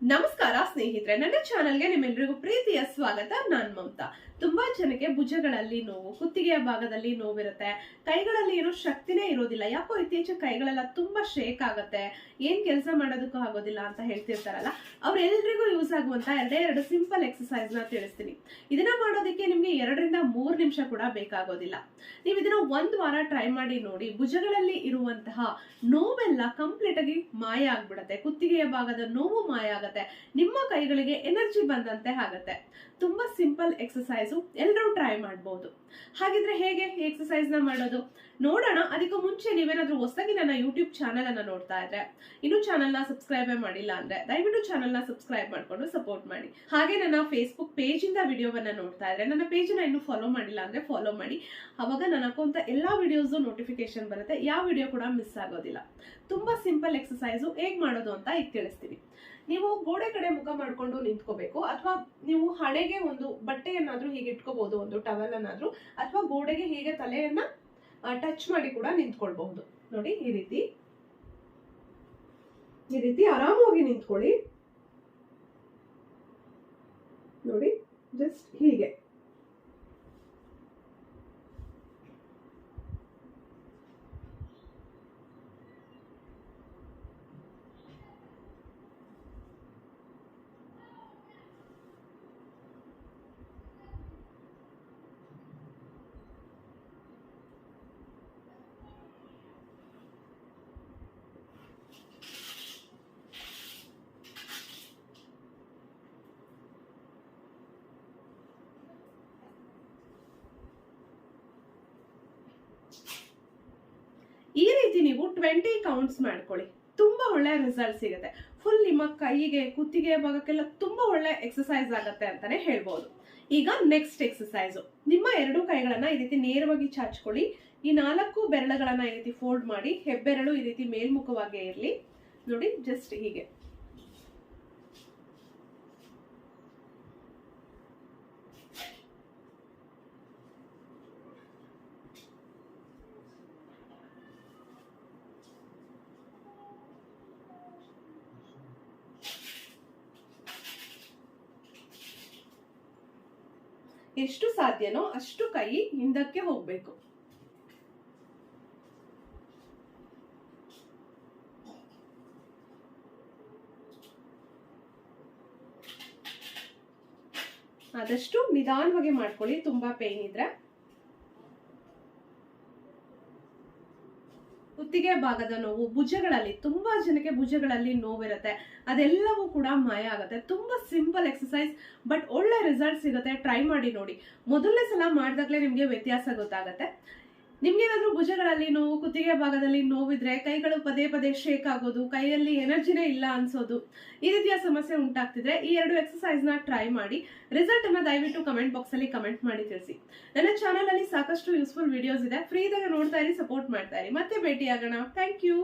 ನಮಸ್ಕಾರ ಸ್ನೇಹಿತರೆ, ನನ್ನ ಚಾನೆಲ್ಗೆ ನಿಮ್ಮೆಲ್ಲರಿಗೂ ಪ್ರೀತಿಯ ಸ್ವಾಗತ. ನಾನ್ ಮಮತಾ. ತುಂಬಾ ಜನಕ್ಕೆ ಭುಜಗಳಲ್ಲಿ ನೋವು, ಕುತ್ತಿಗೆಯ ಭಾಗದಲ್ಲಿ ನೋವಿರುತ್ತೆ. ಕೈಗಳಲ್ಲಿ ಏನೋ ಶಕ್ತಿನೇ ಇರೋದಿಲ್ಲ. ಯಾಕೋ ಇತ್ತೀಚೆ ಕೈಗಳೆಲ್ಲ ತುಂಬಾ ಶೇಕ್ ಆಗುತ್ತೆ. ಏನ್ ಕೆಲಸ ಮಾಡೋದಕ್ಕೂ ಆಗೋದಿಲ್ಲ ಅಂತ ಹೇಳ್ತಿರ್ತಾರಲ್ಲ, ಅವ್ರೆಲ್ರಿಗೂ ಯೂಸ್ ಆಗುವಂತ ಎರಡೇ ಎರಡು ಸಿಂಪಲ್ ಎಕ್ಸಸೈಸ್ನ ತಿಳಿಸ್ತೀನಿ. ಇದನ್ನ ಮಾಡೋದಕ್ಕೆ ನಿಮ್ಗೆ ಎರಡರಿಂದ ಮೂರ್ ನಿಮಿಷ ಕೂಡ ಬೇಕಾಗೋದಿಲ್ಲ. ನೀವು ಇದನ್ನ ಒಂದ್ ವಾರ ಟ್ರೈ ಮಾಡಿ ನೋಡಿ, ಭುಜಗಳಲ್ಲಿ ಇರುವಂತಹ ನೋವೆಲ್ಲ ಕಂಪ್ಲೀಟ್ ಆಗಿ ಮಾಯ ಆಗ್ಬಿಡತ್ತೆ. ಕುತ್ತಿಗೆಯ ಭಾಗದ ನೋವು ಮಾಯ ಆಗತ್ತೆ. ನಿಮ್ಮ ಕೈಗಳಿಗೆ ಎನರ್ಜಿ ಬಂದಂತೆ ಆಗತ್ತೆ. ತುಂಬಾ ಸಿಂಪಲ್ ಎಕ್ಸಸೈಸು ಎಲ್ಲರೂ ಟ್ರೈ ಮಾಡ್ಬೋದು. ಹಾಗಿದ್ರೆ ಹೇಗೆ ಎಕ್ಸಸೈಸ್ನ ಮಾಡೋದು? ನೋಡೋಣ. ಅದಕ್ಕೂ ಮುಂಚೆ ನೀವೇನಾದ್ರೂ ಹೊಸದಾಗಿ ನನ್ನ ಯೂಟ್ಯೂಬ್ ಚಾನಲ್ ಅನ್ನ ನೋಡ್ತಾ ಇದ್ರೆ, ಇನ್ನೂ ಚಾನಲ್ನ ಸಬ್ಸ್ಕ್ರೈಬ್ ಮಾಡಿಲ್ಲ ಅಂದ್ರೆ, ದಯವಿಟ್ಟು ಚಾನಲ್ನ ಸಬ್ಸ್ಕ್ರೈಬ್ ಮಾಡ್ಕೊಂಡು ಸಪೋರ್ಟ್ ಮಾಡಿ. ಹಾಗೆ ನನ್ನ ಫೇಸ್ಬುಕ್ ಪೇಜ್ ಇಂದ ವಿಡಿಯೋವನ್ನ ನೋಡ್ತಾ ಇದ್ರೆ, ನನ್ನ ಪೇಜ್ನ ಇನ್ನೂ ಫಾಲೋ ಮಾಡಿಲ್ಲ ಅಂದ್ರೆ ಫಾಲೋ ಮಾಡಿ. ಅವಾಗ ನನ್ನ ಹಾಕುವಂತ ಎಲ್ಲಾ ವಿಡಿಯೋಸ್ ನೋಟಿಫಿಕೇಶನ್ ಬರುತ್ತೆ. ಯಾವ ವಿಡಿಯೋ ಕೂಡ ಮಿಸ್ ಆಗೋದಿಲ್ಲ. ತುಂಬಾ ಸಿಂಪಲ್ ಎಕ್ಸಸೈಸು ಹೇಗೆ ಮಾಡೋದು ಅಂತ ಈಗ ತಿಳಿಸ್ತೀನಿ. ನೀವು ಗೋಡೆ ಕಡೆ ಮುಖ ಮಾಡ್ಕೊಂಡು ನಿಂತ್ಕೋಬೇಕು, ಅಥವಾ ನೀವು ಹಣೆಗೆ ಒಂದು ಬಟ್ಟೆಯನ್ನಾದ್ರೂ ಹೀಗೆ ಇಟ್ಕೋಬಹುದು ಒಂದು ಟವಲ್ ಅನ್ನಾದ್ರೂ, ಅಥವಾ ಗೋಡೆಗೆ ಹೀಗೆ ತಲೆಯನ್ನ ಟಚ್ ಮಾಡಿ ಕೂಡ ನಿಂತ್ಕೊಳ್ಬಹುದು. ನೋಡಿ, ಈ ರೀತಿ. ಈ ರೀತಿ ಆರಾಮವಾಗಿ ನಿಂತ್ಕೊಳ್ಳಿ. ನೋಡಿ ಜಸ್ಟ್ ಹೀಗೆ. ಈ ರೀತಿ ನೀವು ಟ್ವೆಂಟಿ ಕೌಂಟ್ಸ್ ಮಾಡ್ಕೊಳ್ಳಿ. ತುಂಬ ಒಳ್ಳೆ ರಿಸಲ್ಟ್ ಸಿಗುತ್ತೆ. ಫುಲ್ ನಿಮ್ಮ ಕೈಗೆ, ಕುತ್ತಿಗೆ, ಭಾಗಕ್ಕೆಲ್ಲ ತುಂಬ ಒಳ್ಳೆ ಎಕ್ಸಸೈಸ್ ಆಗುತ್ತೆ ಅಂತಾನೆ ಹೇಳ್ಬೋದು. ಈಗ ನೆಕ್ಸ್ಟ್ ಎಕ್ಸಸೈಸು ನಿಮ್ಮ ಎರಡು ಕೈಗಳನ್ನ ಈ ರೀತಿ ನೇರವಾಗಿ ಚಾಚ್ಕೊಳ್ಳಿ. ಈ ನಾಲ್ಕು ಬೆರಳುಗಳನ್ನ ಈ ರೀತಿ ಫೋಲ್ಡ್ ಮಾಡಿ, ಹೆಬ್ಬೆರಳು ಈ ರೀತಿ ಮೇಲ್ಮುಖವಾಗಿ ಇರಲಿ. ನೋಡಿ ಜಸ್ಟ್ ಹೀಗೆ. ಎಷ್ಟು ಸಾಧ್ಯನೋ ಅಷ್ಟು ಕೈ ಹಿಂದಕ್ಕೆ ಹೋಗ್ಬೇಕು. ಆದಷ್ಟು ನಿಧಾನವಾಗಿ ಮಾಡ್ಕೊಳ್ಳಿ ತುಂಬಾ ಪೇನ್ ಇದ್ರೆ. ಕುತ್ತಿಗೆ ಭಾಗದ ನೋವು ಭುಜಗಳಲ್ಲಿ, ತುಂಬಾ ಜನಕ್ಕೆ ಭುಜಗಳಲ್ಲಿ ನೋವಿರುತ್ತೆ. ಅದೆಲ್ಲವೂ ಕೂಡ ಮಾಯ ಆಗುತ್ತೆ. ತುಂಬಾ ಸಿಂಪಲ್ ಎಕ್ಸಸೈಸ್ ಬಟ್ ಒಳ್ಳೆ ರಿಸಲ್ಟ್ ಸಿಗುತ್ತೆ. ಟ್ರೈ ಮಾಡಿ ನೋಡಿ. ಮೊದಲನೇ ಸಲ ಮಾಡಿದಾಗಲೇ ನಿಮಗೆ ವ್ಯತ್ಯಾಸ ಗೊತ್ತಾಗುತ್ತೆ. ನಿಮ್ಗೇನಾದ್ರೂ ಭುಜಗಳಲ್ಲಿ ನೋವು, ಕುತ್ತಿಗೆ ಭಾಗದಲ್ಲಿ ನೋವಿದ್ರೆ ಕೈಗಳು ಪದೇ ಪದೇ ಶೇಕ್ ಆಗೋದು, ಕೈಯಲ್ಲಿ ಎನರ್ಜಿನೇ ಇಲ್ಲ ಅನ್ಸೋದು, ಈ ರೀತಿಯ ಸಮಸ್ಯೆ ಉಂಟಾಗ್ತಿದ್ರೆ ಈ ಎರಡು ಎಕ್ಸಸೈಸ್ನ ಟ್ರೈ ಮಾಡಿ ರಿಸಲ್ಟ್ ಅನ್ನ ದಯವಿಟ್ಟು ಕಮೆಂಟ್ ಬಾಕ್ಸ್ ಅಲ್ಲಿ ಕಮೆಂಟ್ ಮಾಡಿ ತಿಳಿಸಿ. ನನ್ನ ಚಾನಲ್ ಅಲ್ಲಿ ಸಾಕಷ್ಟು ಯೂಸ್ಫುಲ್ ವಿಡಿಯೋಸ್ ಇದೆ. ಫ್ರೀ ಇದ್ದಾಗ ನೋಡ್ತಾ ಇರಿ ಸಪೋರ್ಟ್ ಮಾಡ್ತಾ ಇರಿ. ಮತ್ತೆ ಭೇಟಿ ಆಗೋಣ ಥ್ಯಾಂಕ್ ಯು